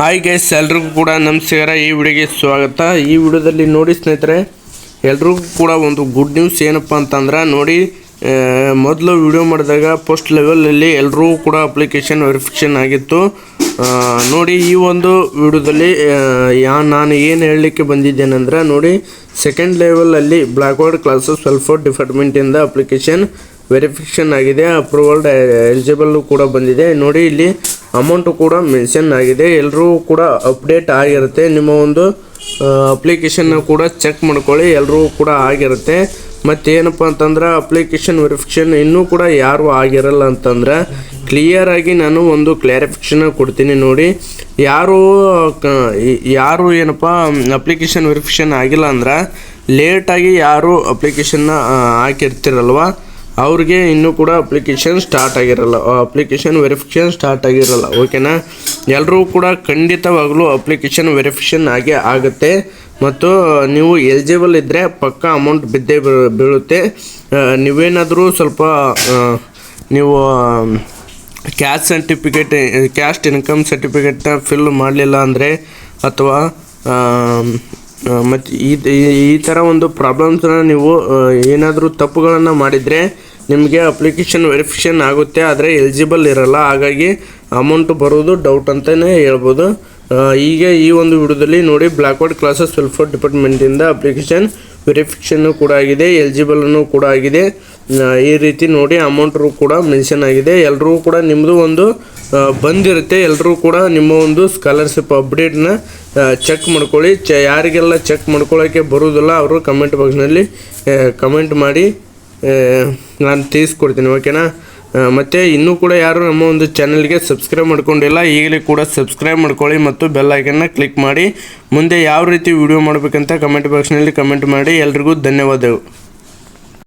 Hi guys ಎಲ್ರಿಗೂ ಕೂಡ ನಮಸ್ಕಾರ. ಈ ವಿಡಿಯೋಗೆ ಸ್ವಾಗತ. ಈ ವಿಡಿಯೋದಲ್ಲಿ ನೋಡಿ ಸ್ನೇಹಿತರೆ, ಎಲ್ರಿಗೂ ಕೂಡ ಒಂದು ಗುಡ್ ನ್ಯೂಸ್ ಏನಪ್ಪ ಅಂತಂದ್ರೆ, ನೋಡಿ ಮೊದಲು ವಿಡಿಯೋ ಮಾಡಿದಾಗ ಪೋಸ್ಟ್ ಲೆವೆಲಲ್ಲಿ ಎಲ್ರಿಗೂ ಕೂಡ ಅಪ್ಲಿಕೇಶನ್ ವೆರಿಫಿಕೇಷನ್ ಆಗಿತ್ತು. ನೋಡಿ, ಈ ಒಂದು ವಿಡಿಯೋದಲ್ಲಿ ಯಾ, ನಾನು ಏನು ಹೇಳಲಿಕ್ಕೆ ಬಂದಿದ್ದೇನೆಂದ್ರೆ ನೋಡಿ ಸೆಕೆಂಡ್ ಲೆವೆಲಲ್ಲಿ ಬ್ಲ್ಯಾಕ್ವರ್ಡ್ ಕ್ಲಾಸಸ್ ವೆಲ್ಫೇರ್ ಡಿಪಾರ್ಟ್ಮೆಂಟಿಂದ ಅಪ್ಲಿಕೇಶನ್ ವೆರಿಫಿಕೇಷನ್ ಆಗಿದೆ. ಅಪ್ರೂವಲ್ಡ್ ಎಲಿಜಿಬಲ್ ಕೂಡ ಬಂದಿದೆ. ನೋಡಿ, ಇಲ್ಲಿ ಅಮೌಂಟು ಕೂಡ ಮೆನ್ಷನ್ ಆಗಿದೆ. ಎಲ್ಲರೂ ಕೂಡ ಅಪ್ಡೇಟ್ ಆಗಿರುತ್ತೆ. ನಿಮ್ಮ ಒಂದು ಅಪ್ಲಿಕೇಶನ್ನ ಕೂಡ ಚೆಕ್ ಮಾಡ್ಕೊಳ್ಳಿ. ಎಲ್ಲರೂ ಕೂಡ ಆಗಿರುತ್ತೆ. ಮತ್ತು ಏನಪ್ಪ ಅಂತಂದ್ರೆ ಅಪ್ಲಿಕೇಶನ್ ವೆರಿಫಿಕೇಷನ್ ಇನ್ನೂ ಕೂಡ ಯಾರು ಆಗಿರಲ್ಲ ಅಂತಂದ್ರೆ ಕ್ಲಿಯರ್ ಆಗಿ ನಾನು ಒಂದು ಕ್ಲಾರಿಫಿಕೇಶನ್ ಕೊಡ್ತೀನಿ ನೋಡಿ. ಯಾರು ಯಾರು ಏನಪ್ಪ ಅಪ್ಲಿಕೇಶನ್ ವೆರಿಫಿಕೇಷನ್ ಆಗಿಲ್ಲ ಅಂದ್ರೆ ಲೇಟಾಗಿ ಯಾರು ಅಪ್ಲಿಕೇಶನ್ನ ಹಾಕಿರ್ತಿರಲ್ವ? ಅವ್ರಿಗೆ ಇನ್ನೂ ಕೂಡ ಅಪ್ಲಿಕೇಶನ್ ಸ್ಟಾರ್ಟ್ ಆಗಿರಲ್ಲ. ಅಪ್ಲಿಕೇಶನ್ ವೆರಿಫಿಕೇಶನ್ ಸ್ಟಾರ್ಟ್ ಆಗಿರಲ್ಲ. ಓಕೆನಾ ಎಲ್ಲರೂ ಕೂಡ ಖಂಡಿತವಾಗಲೂ ಅಪ್ಲಿಕೇಶನ್ ವೆರಿಫಿಕೇಷನ್ ಆಗೇ ಆಗುತ್ತೆ. ಮತ್ತು ನೀವು ಎಲಿಜಿಬಲ್ ಇದ್ದರೆ ಪಕ್ಕ ಅಮೌಂಟ್ ಬಿದ್ದೇ ಬೀಳ್- ಬೀಳುತ್ತೆ. ನೀವೇನಾದರೂ ಸ್ವಲ್ಪ ನೀವು ಕ್ಯಾಸ್ಟ್ ಸರ್ಟಿಫಿಕೇಟ್ ಕ್ಯಾಸ್ಟ್ ಇನ್ಕಮ್ ಸರ್ಟಿಫಿಕೇಟ್ನ ಫಿಲ್ ಮಾಡಲಿಲ್ಲ ಅಂದರೆ ಅಥವಾ ಮತ್ತು ಈ, ಈ- ಥರ ಒಂದು ಪ್ರಾಬ್ಲಮ್ಸನ್ನ ನೀವು ಏನಾದರೂ ತಪ್ಪುಗಳನ್ನು ಮಾಡಿದರೆ ನಿಮಗೆ ಅಪ್ಲಿಕೇಶನ್ ವೆರಿಫಿಕೇಷನ್ ಆಗುತ್ತೆ, ಆದರೆ ಎಲಿಜಿಬಲ್ ಇರಲ್ಲ. ಹಾಗಾಗಿ ಅಮೌಂಟ್ ಬರೋದು ಡೌಟ್ ಅಂತಲೇ ಹೇಳ್ಬೋದು. ಈಗ ಈ ಒಂದು ವಿಡಿಯೋದಲ್ಲಿ ನೋಡಿ ಬ್ಲ್ಯಾಕ್ವರ್ಡ್ ಕ್ಲಾಸಸ್ ವೆಲ್ಫೇರ್ ಡಿಪಾರ್ಟ್ಮೆಂಟಿಂದ ಅಪ್ಲಿಕೇಶನ್ ವೆರಿಫಿಕೇಷನ್ನು ಕೂಡ ಆಗಿದೆ ಎಲಿಜಿಬಲನ್ನು ಕೂಡ ಆಗಿದೆ. ಈ ರೀತಿ ನೋಡಿ ಅಮೌಂಟು ಕೂಡ ಮೆನ್ಷನ್ ಆಗಿದೆ. ಎಲ್ಲರೂ ಕೂಡ ನಿಮ್ಮದು ಒಂದು ಬಂದಿರುತ್ತೆ. ಎಲ್ಲರೂ ಕೂಡ ನಿಮ್ಮ ಒಂದು ಸ್ಕಾಲರ್ಶಿಪ್ ಅಪ್ಡೇಟ್ನ ಚೆಕ್ ಮಾಡ್ಕೊಳ್ಳಿ. ಚ, ಯಾರಿಗೆಲ್ಲ ಚೆಕ್ ಮಾಡ್ಕೊಳ್ಳೋಕ್ಕೆ ಬರೋದಿಲ್ಲ ಅವರು ಕಮೆಂಟ್ ಬಾಕ್ಸ್ನಲ್ಲಿ ಕಮೆಂಟ್ ಮಾಡಿ ನಾನು ತಿಳಿಸ್ಕೊಡ್ತೀನಿ ಓಕೆನಾ ಮತ್ತೆ ಇನ್ನೂ ಕೂಡ ಯಾರು ನಮ್ಮ ಒಂದು ಚಾನಲ್ಗೆ ಸಬ್ಸ್ಕ್ರೈಬ್ ಮಾಡ್ಕೊಂಡಿಲ್ಲ, ಈಗಲೇ ಕೂಡ ಸಬ್ಸ್ಕ್ರೈಬ್ ಮಾಡ್ಕೊಳ್ಳಿ ಮತ್ತು ಬೆಲ್ ಕ್ಲಿಕ್ ಮಾಡಿ. ಮುಂದೆ ಯಾವ ರೀತಿ ವಿಡಿಯೋ ಮಾಡಬೇಕಂತ ಕಮೆಂಟ್ ಬಾಕ್ಸ್ನಲ್ಲಿ ಕಮೆಂಟ್ ಮಾಡಿ. ಎಲ್ರಿಗೂ ಧನ್ಯವಾದಗಳು.